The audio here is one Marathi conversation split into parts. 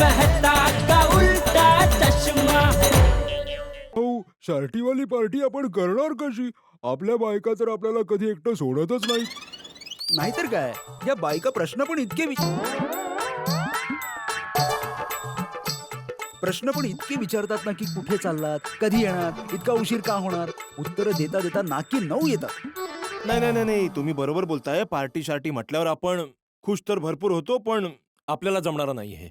मेहता का उल्टा चष्मा. हो शार्टीवाली पार्टी आपण करणार कशी? आपल्या बायका तर आपल्याला कधी एकटं सोडतच नाही नाहीतर काय? या बायका प्रश्न पण इतके प्रश्न पण इतके विचारतात ना की कुठे चाललात कधी येणार इतका उशीर का होणार? उत्तर देता देता नाकी नऊ येतात. नाही नाही नाही नाही तुम्ही बरोबर बोलताय. पार्टी शार्टी म्हटल्यावर आपण खुश तर भरपूर होतो पण आपल्याला जमणार नाही हे.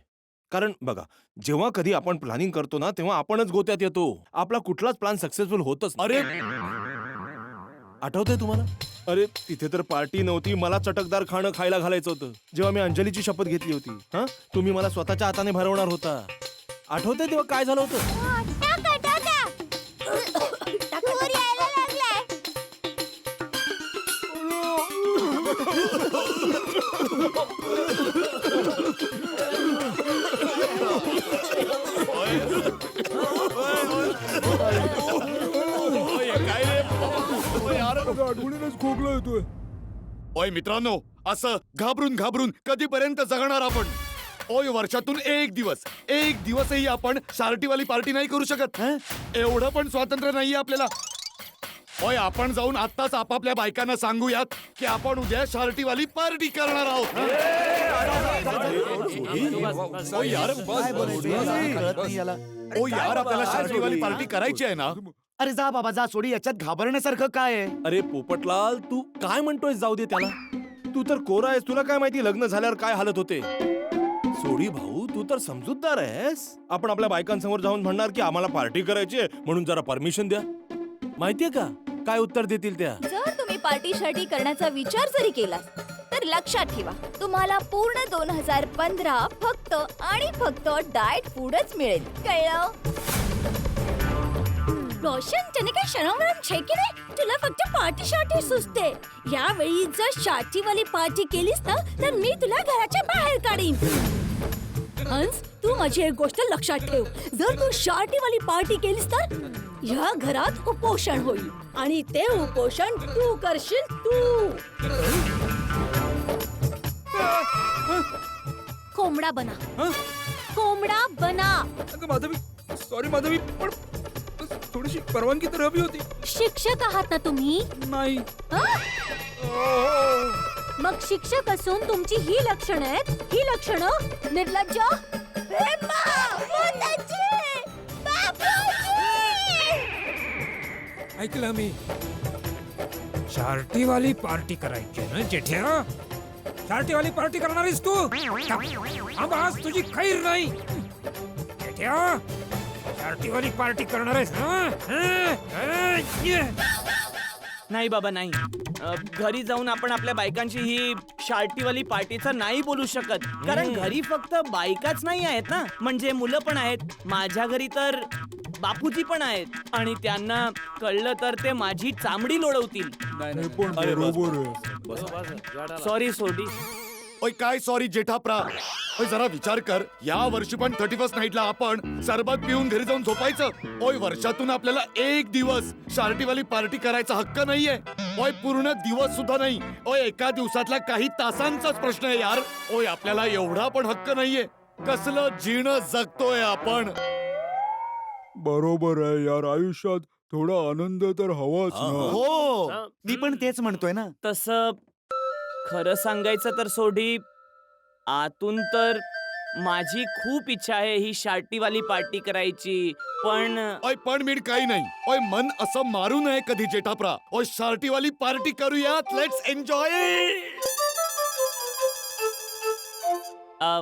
कारण बघा जेव्हा कधी आपण प्लॅनिंग करतो ना तेव्हा आपणच गोत्यात येतो. आपला कुठलाच प्लॅन सक्सेसफुल होतच अरे! आठवतंय तुम्हाला? अरे तिथे तर पार्टी नव्हती मला चटकदार खाणं खायला घालायचं होतं. जेव्हा मी अंजलीची शपथ घेतली होती हा? तुम्ही मला स्वतःच्या हाताने भरवणार होता. आठवतंय तेव्हा काय झालं होतं? टाका खोकला येतोय ओय मित्रांनो असं घाबरून घाबरून कधीपर्यंत जगणार आपण? ओय वर्षातून एक दिवस. एक दिवसही आपण शार्टीवाली पार्टी नाही करू शकत हं? एवढं पण स्वातंत्र्य नाहीये आपल्याला. ओय आपण जाऊन आत्ताच आपापल्या बायकांना सांगूयात की आपण उद्या शार्टीवाली पार्टी करणार आहोत. ओय यार ओ यार आपल्याला शार्टीवाली पार्टी करायची आहे ना? अरे जा बाबा जा सोडी याच्यात घाबरण्यासारखं काय आहे? अरे पोपटलाल तू काय म्हणतोय जाऊ दे त्याला. तू तर कोरा आहेस तुला काय माहिती लग्न झाल्यावर काय हालत होते? सोडी भाऊ तू तर समजूतदार आहेस. आपण आपल्या बायकांसमोर जाऊन म्हणणार की आम्हाला पार्टी करायची आहे म्हणून जरा परमिशन द्या. माहितीये का? काय उत्तर देतील त्या? जर तुम्ही पार्टी शार्टी करण्याचा विचार जरी केला तर लक्षात ठेवा तुम्हाला पूर्ण दोन हजार पंधरा फक्त आणि फक्त डाएट फूडच मिळेल. कळलं? रोशन त्याने काही शरमरम छे की नाही? तुला फक्त पार्टी शार्टी सुचते. यावेळी जर शार्टीवाली पार्टी केलीस ना तर मी तुला घराच्या बाहेर काढीन. हंस तू माझी एक गोष्ट लक्षात ठेव. जर तू शार्टीवाली पार्टी केलीस तर या घरात उपोषण होईल. आणि ते उपोषण तू करशील तू. कोंबडा बना. हं? कोंबडा बना. अगं माधवी सॉरी माधवी पण थोडीशी परवानगी तर हवी होती. शिक्षक आहात ना तुम्ही? नाही? मग शिक्षक असून तुमची ही लक्षणं आहेत. ही लक्षणं निर्लज्ज? ऐकलं मी. शार्टीवाली पार्टी करायची ना जेठ्या? शार्टीवाली पार्टी करणारीस तू? आवाज तुझी खैर नाही. जेठ्या शार्टीवाली पार्टी करणार आहेस ना नाही बाबा नाही. अ, घरी जाऊन आपण आपल्या बायकांची ही शार्टीवाली पार्टीचं नाही बोलू शकत. कारण घरी फक्त बायकाच नाही आहेत ना. म्हणजे मुलं पण आहेत. माझ्या घरी तर बापूजी पण आहेत. आणि त्यांना कळलं तर ते माझी चामडी लोळवतील हे बरोबर आहे सॉरी सोडी ओय काय? सॉरी जेठाप्रा. ओय जरा विचार कर. या वर्षी पण थर्टी फर्स्ट नाईटला आपण सरबत पिऊन घरी जाऊन झोपायचं. ओय वर्षातून आपल्याला एक दिवस शार्टीवाली पार्टी करायचा हक्क नाहीये. ओय पूर्ण दिवस सुद्धा नाही. ओय एका दिवसातला काही तासांचाच प्रश्न आहे यार. ओय आपल्याला एवढा पण हक्क नाहीये. कसलं जीण जगतोय आपण. बरोबर आहे यार. आयुष्यात थोडा आनंद तर हवाच ना. हो. मी पण तेच म्हणतोय ना. तसं खरं सांगायचं तर सोडी आतून तर माझी खूप इच्छा आहे ही शार्टीवाली पार्टी करायची पण ओय पण मीड काही नाही. ओय मन असं मारू नये कधी जेठाप्रा. ओय शार्टीवाली पार्टी करूयात. लेट्स एन्जॉय अ,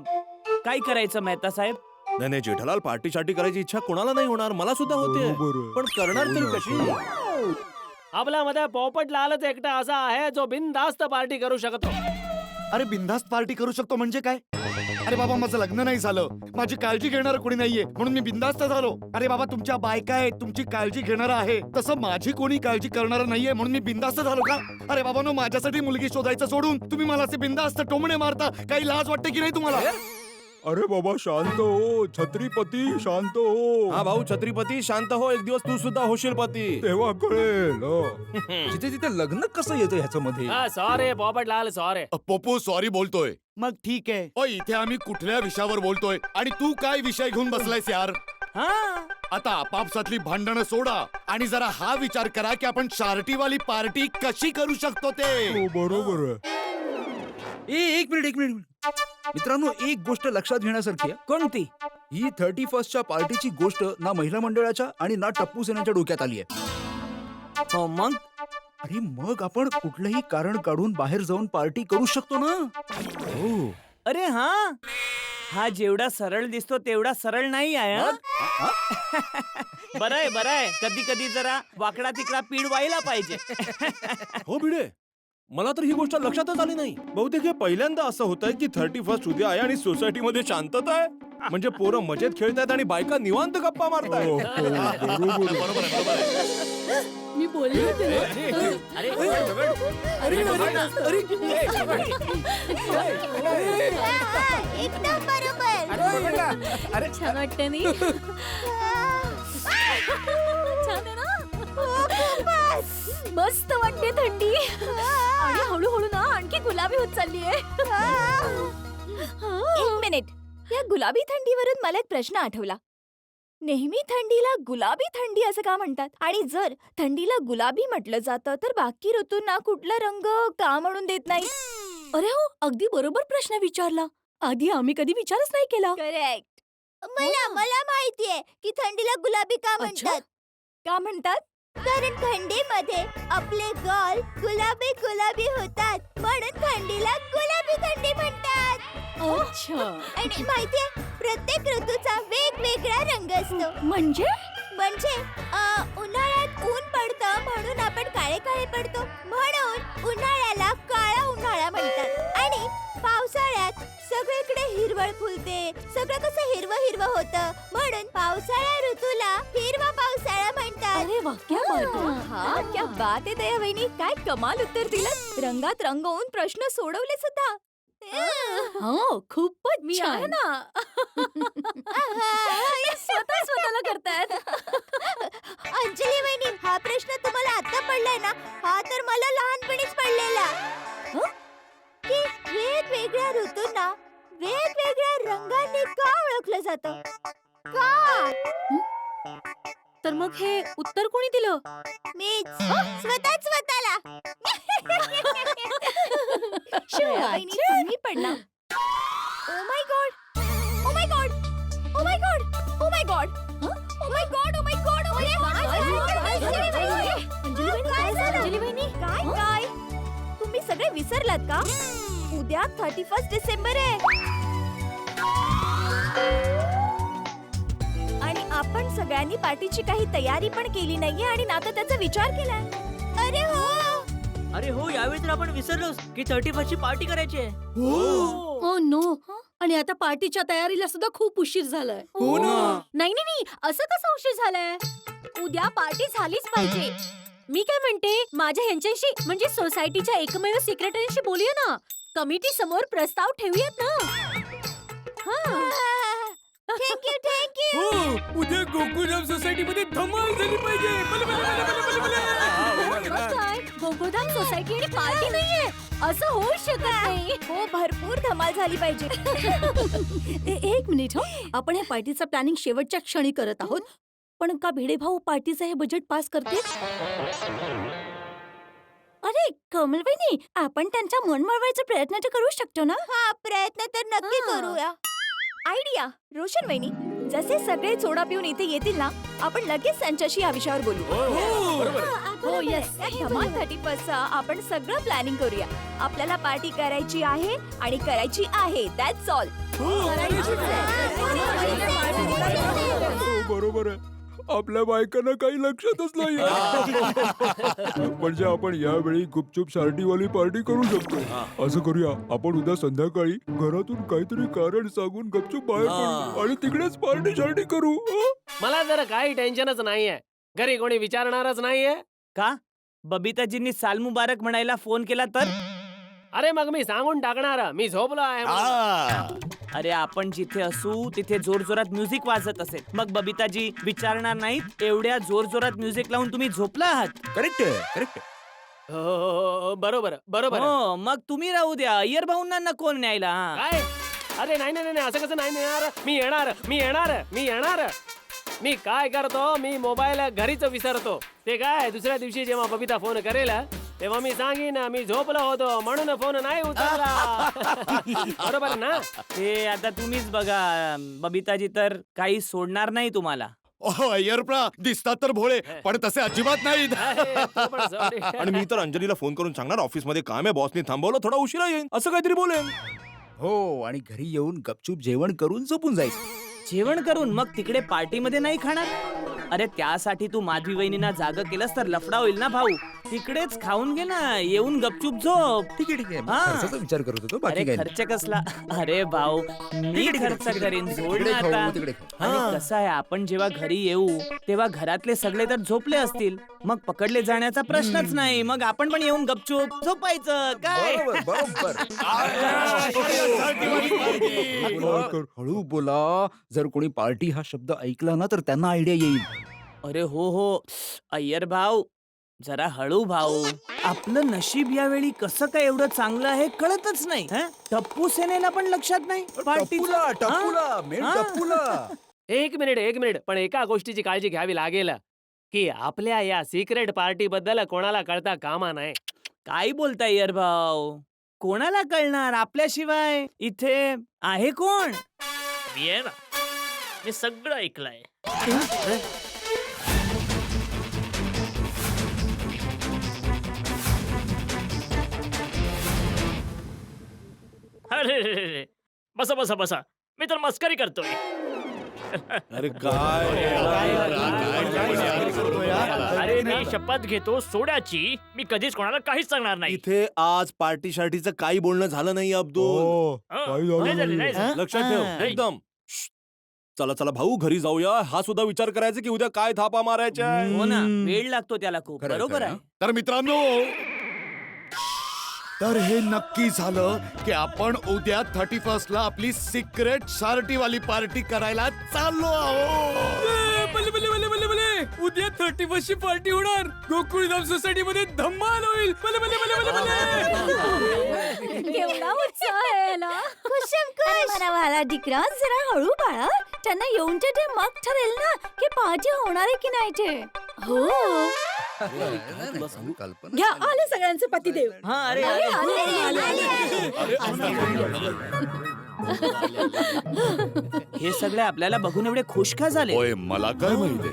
काय करायचं मेहता साहेब? नाही नाही जेठालाल पार्टी शार्टी करायची इच्छा कोणाला नाही होणार? मला सुद्धा होते. पण करणार तरी कशी? आपल्यामध्ये पोपट लालच एकटा असा आहे जो बिनधास्त पार्टी करू शकतो. अरे बिंदास्त पार्टी करू शकतो म्हणजे काय? अरे बाबा माझं लग्न नाही झालं. माझी काळजी घेणार कोणी नाहीये. म्हणून मी बिंदास्त झालो. अरे बाबा तुमच्या बायका आहेत. तुमची काळजी घेणार आहे. तसं माझी कोणी काळजी करणार नाहीये म्हणून मी बिंदास्त झालो का? अरे बाबा नो माझ्यासाठी मुलगी शोधायचं सोडून तुम्ही मला असे बिंदास्त टोमणे मारता. काही लाज वाटते की नाही तुम्हाला? अरे बाबा शांत हो. छत्रीपती शांत हो. हा भाऊ छत्रपती शांत हो. एक दिवस तू सुद्धा होशील पती. तेव्हा कळेल हो. तिथे तिथे लग्न कसं येतं ह्याच्या मध्ये सॉरी पोपटलाल सॉरी अ, पप्पू सॉरी बोलतोय. मग ठीक आहे. ओ इथे आम्ही कुठल्या विषयावर बोलतोय? आणि तू काय विषय घेऊन बसलायस यार? हा? आता आपापसातली भांडणं सोडा. आणि जरा हा विचार करा की आपण शार्टीवाली पार्टी कशी करू शकतो ते? हो बरोबर आहे. ए एक मिनिट एक मिनिट. मित्रांनो एक गोष्ट लक्षात घेण्यासारखी आहे. कोणती? ही थर्टी फर्स्टच्या पार्टीची गोष्ट ना महिला मंडळाच्या आणि ना टप्पू सेनाच्या डोक्यात आली आहे. हो मग? आणि मग आपण कुठलंही कारण काढून बाहेर जाऊन पार्टी करू शकतो ना? हो. अरे हा? हा जेवढा सरळ दिसतो तेवढा सरळ नाही आहे हा? बरं आहे बरं आहे. कधी कधी जरा वाकडा तिकडा पीड व्हायला पाहिजे. हो भिडे. मला तर ही गोष्ट लक्षातच आली नाही बहुतेक हे पहिल्यांदा असं होतंय की थर्टी फर्स्ट उद्या आहे आणि सोसायटीमध्ये शांतता आहे म्हणजे पोरं मजेत खेळतायत आणि बायका निवांत गप्पा हो, मारतायत हो, बरोबर आहे. बरोबर. मी बोलले होते ना. अरे एकदम बरोबर छान वाटतं नाही मस्त वाटते थंडी. आणि हळूहळू ना आणखी गुलाबी होत चालली आहे मिनिट. या गुलाबी थंडीवरून मला एक प्रश्न आठवला. नेहमी थंडीला गुलाबी थंडी असं का म्हणतात? आणि जर थंडीला गुलाबी म्हटलं जातं तर बाकी ऋतूंना कुठला रंग का म्हणून देत नाही अरे हो अगदी बरोबर प्रश्न विचारला. आधी आम्ही कधी विचारच नाही केला. करेक्ट मला मला माहितीये की थंडीला गुलाबी का म्हणतात? का म्हणतात? कारण थंडीमध्ये आपले गाल गुलाबी गुलाबी होतात. म्हणून थंडीला गुलाबी थंडी म्हणतात. अच्छा. आणि माहितीये प्रत्येक ऋतूचा वेगवेगळा रंग असतो. म्हणजे? म्हणजे उन्हाळ्यात ऊन पडतं म्हणून आपण काळे काळे पडतो. म्हणून उन्हाळ्याला काळा उन्हाळा म्हणतात. आणि पावसाळ्यात सगळीकडे हिरवळ फुलते. सगळं कसं हिरवं हिरवं होतं. म्हणून पावसाळ्या ऋतूला हिरवा पावसाळा म्हणतात. अरे वा क्या बात हा क्या बात आहे दया वहिनी काय कमाल उत्तर दिलं. रंगात रंगवून प्रश्न सोडवले सुद्धा. हो. खूपच मी आहे ना. स्वतः स्वतःला करतायत. अंजली वहिनी हा प्रश्न तुम्हाला आता पडलाय ना? हा तर मला लहानपणीच पडलेला. की वेगवेगळ्या ऋतूंना वेगवेगळ्या रंगाने का ओळखलं जातं? का? तर मग हे उत्तर कोणी दिलं? मीच. स्वतः स्वतःला. तुम्ही पडला ओ my God oh my God oh my God oh my God oh my God oh my God ओ काय झालं? अंजली वहिनी काय काय तुम्ही सगळे विसरलात का? उद्या थर्टी फर्स्ट डिसेंबर आहे. आपण सगळ्यांनी पार्टीची काही तयारी पण केली नाहीये आणि ना तर त्याचा विचार केलाय. अरे हो! अरे हो यावेळी तर आपण विसरलोच की थर्टी फर्स्ट ची पार्टी करायची आहे. Oh no. आणि आता पार्टीच्या तयारीला सुद्धा खूप उशीर झालाय. हो ना. नाही नाही नाही. असं कसं उशीर झालाय? उद्या पार्टी झालीच पाहिजे. मी काय म्हणते? माझ्या ह्यांच्याशी म्हणजे सोसायटीच्या एकमेव सेक्रेटरीशी बोलूया ना. कमिटी समोर प्रस्ताव ठेवूयात ना. थँक्यू थँक्यू हो उद्या गोकुळधाम सोसायटी मध्ये धमाल झाली पाहिजे. बले, बले, बले, बले, बले, बले. काय? गोकुळधाम सोसायटी आणि पार्टी नाहीये. असं होऊ शकत नाही. हो भरपूर धमाल झाली पाहिजे. ए- एक मिनिट हो. आपण या पार्टीचं प्लॅनिंग शेवटच्या क्षणी करत आहोत. पण का भिडे भाऊ पार्टीचं हे बजेट पास करते अरे कमल वहिनी आपण त्यांचा मन वळवायचा प्रयत्न तर करू शकतो ना? हा प्रयत्न तर नक्की करूया. आयडिया. रोशन वहिनी जसे सगळे सोडा पिऊन इथे येतील ना आपण लगेच त्यांच्याशी या विषयावर बोलू. हो येस धमाल थर्टी फर्स्ट आपण सगळं प्लॅनिंग करूया. आपल्याला पार्टी करायची आहे आणि करायची आहे. दॅट्स ऑल हो बरोबर आहे. आपल्या बायकांना काही लक्षातच नाही म्हणजे आपण यावेळी गुपचूप शार्टीवाली पार्टी करू शकतो. असं करूया आपण उद्या संध्याकाळी घरातून काहीतरी कारण सांगून गपचूप बाहेर पडू आणि तिकडेच पार्टी शार्टी करू? मला जरा काही टेन्शनच नाहीये. घरी कोणी विचारणारच नाहीये. का? बबिताजींनी साल मुबारक म्हणायला फोन केला तर? अरे मग मी सांगून टाकणार मी झोपलो आहे म्हणून. आ, अरे आपण जिथे असू तिथे जोर जोरात म्युझिक वाजत असेल. मग बबिताजी विचारणार नाहीत एवढ्या जोर जोरात म्युझिक लावून तुम्ही झोपला आहात? करेक्ट करेक्ट हो, हो, हो, बरोबर बरोबर. हो मग तुम्ही राहू द्या. अय्यर भाऊंना नको न्यायला? हा. काय? अरे नाही नाही नाही असं कसं नाही येणार मी येणार मी येणार मी येणार. मी काय करतो? मी मोबाईल घरीच विसरतो. ते काय दुसऱ्या दिवशी जेव्हा बबिता फोन करेल तेव्हा मी सांगीन मी झोपलो होतो म्हणून फोन नाही उचलला. बरोबर ना? ते आता तुम्हीच बघा बबिताजी तर काही सोडणार नाही तुम्हाला. अय्यरप्रा दिसतात तर भोळे पण तसे अजिबात नाहीत. आणि मी तर अंजलीला फोन करून सांगणार ऑफिसमध्ये काम आहे बॉसने थांबवलं थोडा उशिरा येईन असं काहीतरी बोलेन. हो आणि घरी येऊन गपचूप जेवण करून झोपून जायचं जेवण करून मग तिकडे पार्टीमध्ये नाही खाणार? अरे त्यासाठी तू माधवी वहिनीना जाग केलंस तर लफडा होईल ना भाऊ. तिकडेच खाऊन घे ना येऊन गपचूप झोप. ठीक आहे ठीक आहे. हा. खर्चाचा विचार करत होतो अरे बाकी काय नाही. खर्च कसला? अरे भाऊ मी खर्च करेन तिकडे ना खाऊ, आता. तिकडे खाऊ. आणि कसं आहे आपण जेव्हा घरी येऊ तेव्हा घरातले सगळे तर झोपले असतील. मग पकडले जाण्याचा प्रश्नच नाही. मग आपण पण येऊन गपचूप झोपायचं. काय? बरोबर बरोबर. कर. हळू बोला. जर कोणी पार्टी हा शब्द ऐकला ना तर त्यांना आयडिया येईल. अरे हो हो. अय्यर भाऊ जरा हळू भाऊ. आपलं नशीब यावेळी कसं काय एवढं चांगलं आहे कळतच नाही. हं? टप्पू सेनेला पण लक्षात नाही? पार्टीचं. टप्पूला टप्पूला मेन हा. टप्पूला. एक मिनिट एक मिनिट. पण एका गोष्टीची काळजी घ्यावी लागेल. की आपल्या या सिक्रेट पार्टी बद्दल कोणाला कळता कामा नाही. काय बोलताय अय्यर भाऊ? कोणाला कळणार? आपल्याशिवाय इथे आहे कोण? मी आहे ना मी सगळं ऐकलंय. अरे रे रे रे. बसा बसा बसा मी तर मस्करी करतोय अरे काय अरे मी शपथ घेतो सोड्याची मी कधीच कोणाला काहीच सांगणार नाही इथे आज पार्टी शार्टीचं काही बोलणं झालं नाही अब्दुल हो, हं? काही झालं नाही झालं, नाही. नाही झालं. लक्षात हा. ठेव एकदम. चला चला भाऊ घरी जाऊया हा सुद्धा विचार करायचा की उद्या काय थापा मारायच्या हो ना वेळ लागतो त्याला खूप खरंय, बरोबर खरंय, आहे तर मित्रांनो तर हे नक्की झालं की आपण उद्या थर्टी फर्स्ट ला आपली सिक्रेट शार्टी वाली पार्टी करायला चाललो आहोत. बले बले बले बले बले उद्या थर्टी फर्स्ट ची पार्टी होणार. गोकुळधाम सोसायटी मध्ये धम्माल होईल. बले बले बले बले बले केवढा उत्साह आहे याला. अरे मला वाला डिकरा जरा हळू बाळा. त्यांना येऊन ते मग ठरेल ना की पार्टी होणार आहे की नाही ते. हो. घ्या आले सगळ्यांचे पतिदेव. हा अरे आले, अरे. आले, आले, हे सगळे आपल्याला बघून एवढे खुश का झाले? होय मला काय माहिती?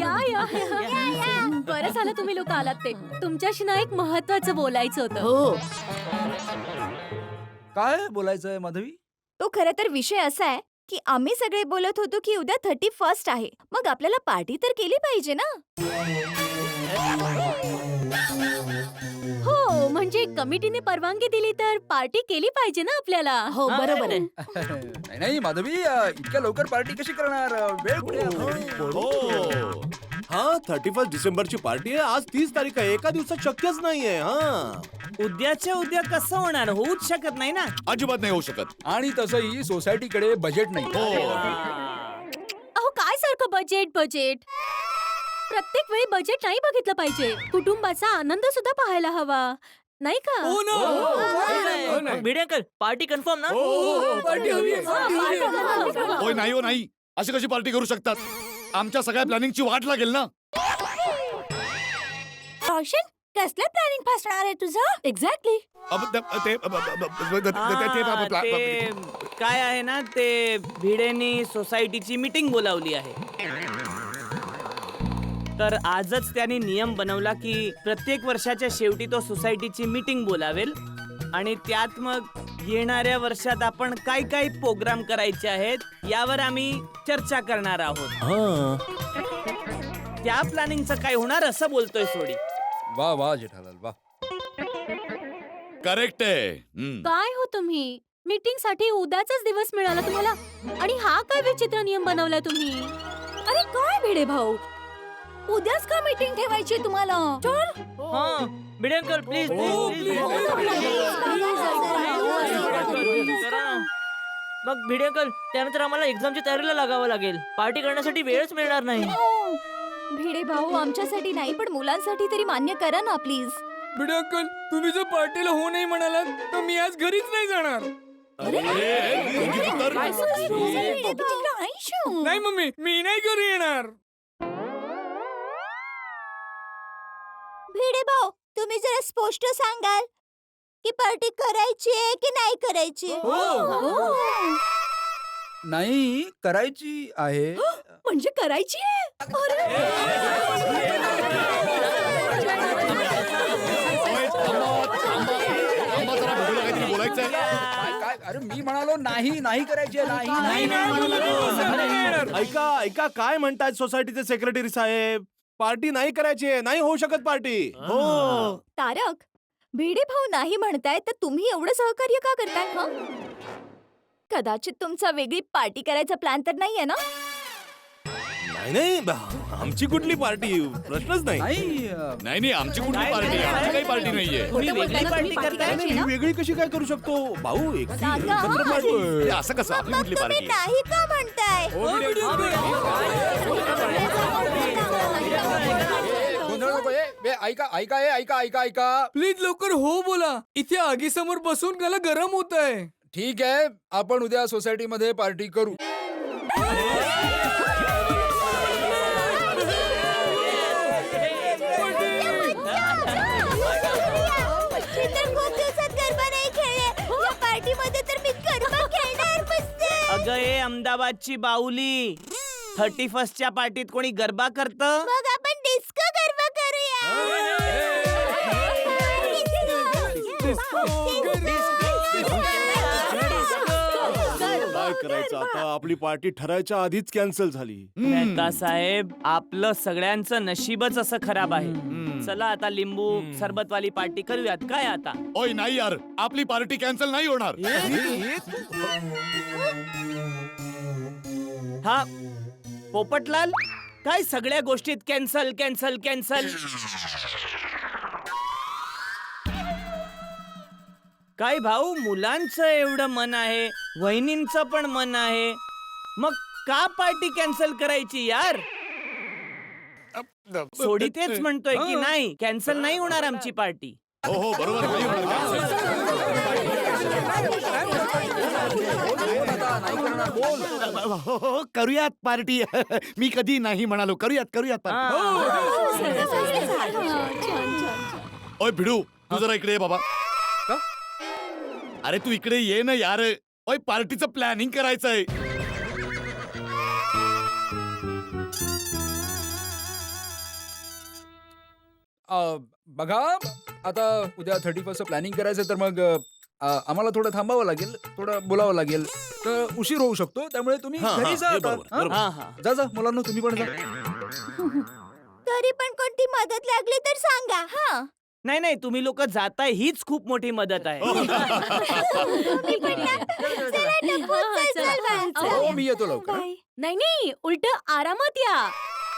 या या या. बरं झालं तुम्ही लोक आलात ते. तुमच्याशी ना एक महत्वाचं बोलायचं होतं. हो. काय बोलायचंय माधवी? तो खरं तर विषय असा आहे की आम्ही सगळे बोलत होतो की उद्या थर्टी फर्स्ट आहे. मग आपल्याला पार्टी तर केली पाहिजे ना? हो म्हणजे कमिटीने परवानगी दिली तर पार्टी केली पाहिजे ना आपल्याला? हो हा, बरोबर आहे. नाही नाही माधवी अ, इतक्या लवकर पार्टी कशी करणार? अ, वेळ कुठे आहे? हो. हा थर्टी फर्स्ट डिसेंबरची पार्टी आहे. आज तीस तारीख आहे. एका दिवसात शक्यच नाहीये हा. उद्याच्या उद्या कसं होणार? होऊच शकत नाही ना? अजिबात नाही होऊ शकत. आणि तसंही सोसायटीकडे बजेट नाही. अहो काय सारखं बजेट बजेट प्रत्येक वेळी बजेट नाही बघितलं पाहिजे. कुटुंबाचा आनंद सुद्धा पाहायला हवा. नाही का? हो हो, भिडेकर पार्टी कन्फर्म ना. हा, party करा. होय नाही हो नाही. अशी कशी पार्टी करू शकतात? आमच्या सगळ्या प्लॅनिंगची वाट लागेल ना? रोशन कसलं प्लॅनिंग फसणार आहे तुझं? एक्झॅक्टली अब ते- ते- अब- अब- अब- ते- ते- हा, ते- प्ला- ते काय आहे ना ते भिडेनी सोसायटीची मीटिंग बोलावली आहे. तर आजच त्यांनी नियम बनवला की प्रत्येक वर्षाच्या शेवटी तो सोसायटीची मीटिंग बोलावेल आणि त्यात मग येणाऱ्या वर्षात आपण काय काय प्रोग्राम करायचे आहेत यावर आम्ही चर्चा करणार आहोत हा त्या प्लॅनिंगचं काय होणार असं बोलतोय सोडी वा वा जेठालाल वा करेक्ट आहे हम्म. काय हो तुम्ही मीटिंगसाठी उद्याच दिवस मिळाला तुम्हाला आणि हा काय विचित्र नियम बनवलाय तुम्ही अरे काय भिडे भाऊ उद्याच का मीटिंग ठेवायची तुम्हाला तर हा भिडे अंकल प्लीज मग भिडे अंकल त्यानंतर आम्हाला एक्झामच्या तयारीला लागावं लागेल. पार्टी करण्यासाठी वेळच मिळणार नाही. भिडे भाऊ आमच्यासाठी नाही पण मुलांसाठी तरी मान्य करा ना प्लीज भिडे अंकल तुम्ही जर पार्टीला हो नाही म्हणालात तर मी आज घरीच नाही जाणार. नाही मम्मी मी नाही घरी येणार. भिडे भाऊ तुम्ही जरा स्पष्ट सांगाल. की पार्टी करायची आहे की नाही करायची? नाही करायची आहे. म्हणजे करायची काय काय अरे मी म्हणालो नाही नाही करायची आहे, नाही नाही. ऐका ऐका काय म्हणतायत सोसायटीचे सेक्रेटरी साहेब? पार्टी नाही करायची आहे, नाही होऊ शकत पार्टी. हो तारक भिडे भाऊ नाही म्हणताय तर तुम्ही एवढं सहकार्य का करताय हं? कदाचित तुमचा वेगळी पार्टी करायचा प्लॅन तर नाहीये ना? नाही नाही बा- आमची कुठली पार्टी? प्रश्नच नाही. नाही अं, नाही नाही आमची कुठली पार्टी? आहे आमची काही पार्टी नाहीये. तुम्ही वेगळी पार्टी करताय मी वेगळी कशी काय करू शकतो? भाऊ एक एकत्र असं कसं? आपली कुठली पार्टी? नाही का म्हणताय? गोंधळ नको ए, बे, ऐका ऐका ए, ऐका ऐका ऐका. प्लीज लवकर हो बोला. इथे आगीसमोर बसून मला गरम होत आहे ठीक आहे आपण उद्या सोसायटीमध्ये पार्टी करू खूप दिवसात गरबा नाही खेळले या पार्टी मध्ये तर मी गरबा खेळणार मस्त अगं ए अहमदाबादची बाहुली थर्टी फर्स्टच्या पार्टीत कोणी गरबा करत? मग करायचं. आता आपली पार्टी ठरायच्या आधीच कॅन्सल झाली. मेहता साहेब आपलं सगळ्यांचं नशीबच असं खराब आहे. चला आता लिंबू सरबतवाली पार्टी करूयात. काय आता? ओय नाही यार. आपली पार्टी कॅन्सल नाही होणार. हा पोपटलाल? काय सगळ्या गोष्टीत कॅन्सल कॅन्सल कॅन्सल? काय भाऊ मुलांचं एवढं मन आहे. वहिनींचं पण मन आहे. मग का पार्टी कॅन्सल करायची यार? सोडी तेच म्हणतोय की नाही कॅन्सल नाही होणार आमची पार्टी. हो हो बरोबर. हो, हो, करूयात पार्टी. मी कधी नाही म्हणालो. करूयात करूयात पार्टी. ओय भिडू तू जरा इकडे ये बाबा. का? अरे तू इकडे ये ना यार. ओय पार्टीचं प्लॅनिंग करायचंय. अं, बघा आता उद्या थर्टी फर्स्ट प्लॅनिंग करायचं तर मग अं, आम्हाला थोडं थांबावं लागेल थोडं बोलावं लागेल. तर उशीर होऊ शकतो त्यामुळे तुम्ही हा, हा, घरी जा हे आता, बरोबर, हा? बरोबर. हा हा. जा जा मुलांना तुम्ही पण जा. तरी पण कोणती मदत लागली तर सांगा हा. नाही नाही तुम्ही लोक जाताय हीच खूप मोठी मदत आहे हो मी येतो लवकर नाही नाही उलट आरामात या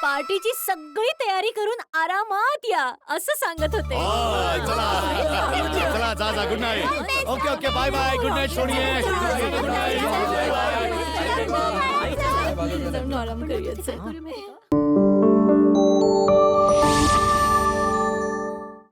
पार्टीची सगळी तयारी करून आरामात या असं सांगत होते चला चला जा जा good night okay okay bye bye good night सोनिये good night जाऊन आराम करूया चल.